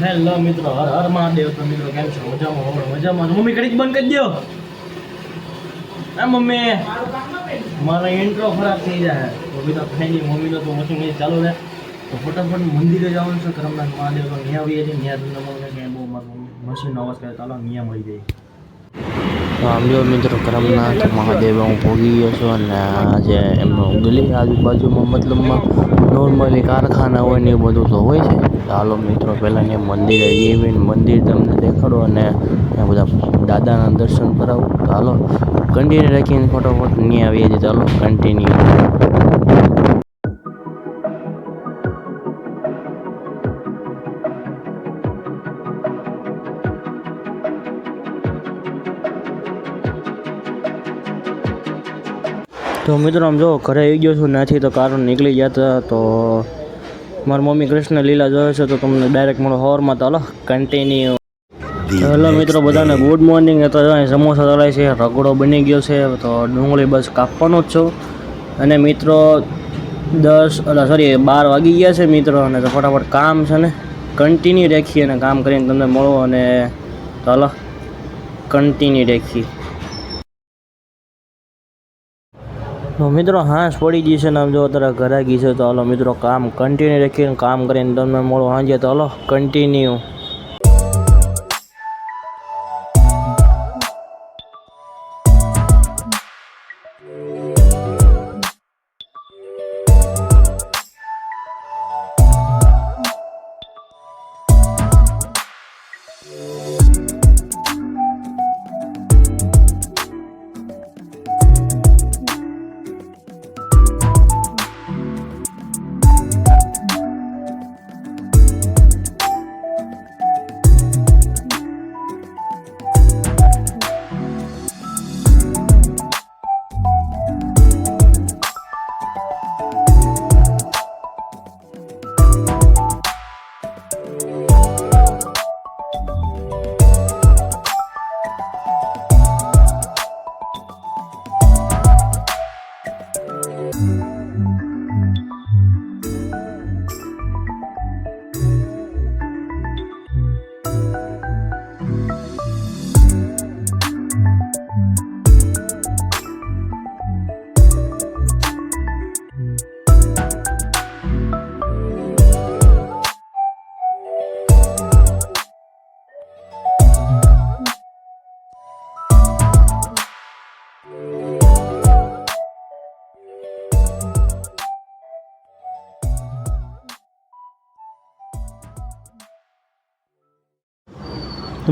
Hello મિત્રો, હર હર મહાદેવ તો મિત્રો કેમ છો? મજામાં હોવ મજામાં. મમ્મી ઘડીક બંધ કરી દો હા, મમ્મી. મારો ઇન્ટ્રો ખરાબ થઈ જાય. તો બીજા થાય નહીં મમ્મીનો તો વોશિંગ મશીન ચાલુ રહે તો ફટાફટ મંદિરે જવાનું છે. કરમનાથ મહાદેવ તો ત્યાં આવીએ છીએ. ત્યાં તમને મમ્મી કે બહુ મારું મશીનનો અવાજ કરે ચાલો ત્યાં મળી જાય. જો મિત્રો, કરમનાથ મહાદેવ, હું ભોગી ગયો છું અને આજે એમનો ગલી આજુબાજુમાં મતલબમાં નોર્મલી કારખાના હોય ને એ બધું તો હોય છે. ચાલો મિત્રો, પહેલાં ને મંદિરે જઈએ મંદિર તમને દેખાડો અને ત્યાં બધા દાદાના દર્શન કરાવું. હાલો કન્ટિન્યુ રાખીને ફોટો નહીં આવીએ છીએ. ચાલો કન્ટિન્યુ તો મિત્રો આમ જો ઘરે આવી ગયો છું નથી તો કારણ નીકળી ગયા હતા તો મારી મમ્મી કૃષ્ણ લીલા જોયો છે તો તમને ડાયરેક્ટ મળો હવારમાં તો હલો કન્ટિન્યુ હેલો મિત્રો બધાને ગુડ મોર્નિંગ તો અહીં સમોસા ચલાય છે રગડો બની ગયો છે તો ડુંગળી બસ કાપવાનો જ છું. અને મિત્રો દસ અલા સોરી બાર વાગી ગયા છે મિત્રો અને તો ફટાફટ કામ છે ને કન્ટિન્યુ રાખીએ અને કામ કરીને તમને મળો અને તો હલો કન્ટિન્યુ રાખીએ. તો મિત્રો હાંસ પડી ગઈ છે ને આમ જો અત્યારે ઘરે ગઈ તો હલો મિત્રો કામ કન્ટિન્યુ રાખીને કામ કરીને તમને મળો સાંજે તો હલો કન્ટિન્યુ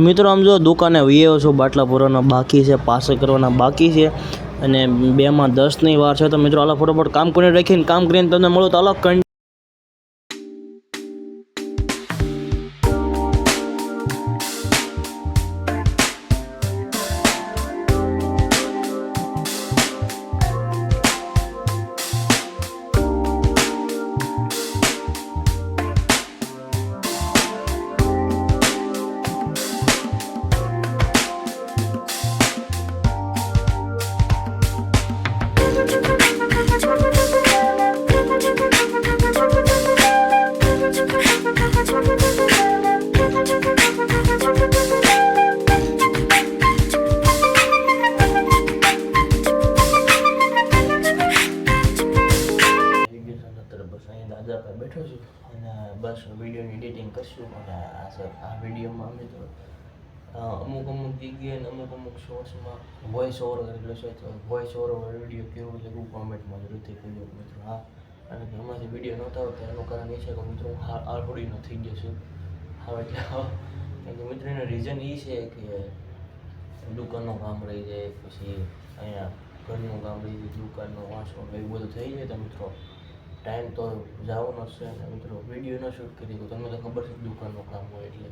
મિત્રો, આમ જો દુકાને વીએઓ છો, બાટલા પૂરવાના બાકી છે પાસે કરવાના બાકી છે, અને બેમાં દસની વાર છે. તો મિત્રો, આલા ફટોફટ કામ કરીને રાખીને કામ કરીને તમને મળો તો હાલો બસ વિડીયોની એડિટિંગ કરશું અને આ સર આ વિડીયોમાં અમે તો અમુક અમુક જગ્યાએ અને અમુક અમુક શોર્ટ્સમાં વોઇસ ઓવર કરેલો છે તો વોઇસ ઓવર વીડિયો કેવું લાગ્યું કોમેન્ટમાં જરૂરથી કહેજો મિત્રો, હા. અને કે એમાંથી વીડિયો નહોતા આવતા એનું કારણ એ છે કે મિત્રો હું આળહોડીનો થઈ ગયો છું. હા, એટલે કેમ કે મિત્રો એનું રીઝન એ છે કે દુકાનનું કામ રહી જાય, પછી અહીંયા ઘરનું કામ રહી જાય, દુકાનનું વાંચવાનું એવું બધું થઈ જાય તો મિત્રો ટાઈમ તો જવાનો છે અને મિત્રો. વીડિયો ન શૂટ કરી દઉં તમને તો ખબર છે દુકાનનું કામ હોય એટલે.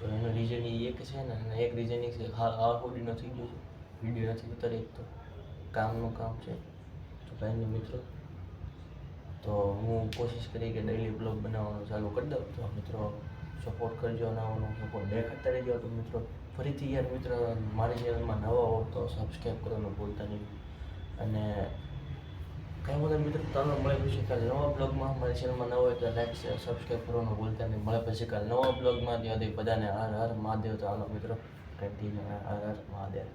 તો એનું રીઝન એ એક છે ને, અને એક રીઝન એ છે હાલ આ સુધી નથી ગયું વીડિયો નથી ઉતારી તો. કામનું કામ છે. તો કાંઈ મિત્રો. તો હું કોશિશ કરી કે ડેઈલી બ્લોગ બનાવવાનું ચાલુ કરી દઉં. તો મિત્રો સપોર્ટ કરજો અને આવવાનો સપોર્ટ દેખાતા રહેજો. તો મિત્રો ફરીથી યાર મિત્રો, મારી ચેનલમાં નવા હો તો સબસ્ક્રાઈબ કરવાનું ભૂલતા નહીં. અને કાંઈ બધા મિત્રો તમને મળે પછી કાલે નવા બ્લોગમાં મારી ચેનલમાં નવો હોય તો લાઈક શેર સબસ્ક્રાઈબ કરવાનું ભૂલતા નહીં. મળે પછી કાલે નવા બ્લોગમાં. ત્યાં બધાને હર હર મહાદેવ. તો આનો મિત્રો કન્ટિન્યુ હર હર મહાદેવ.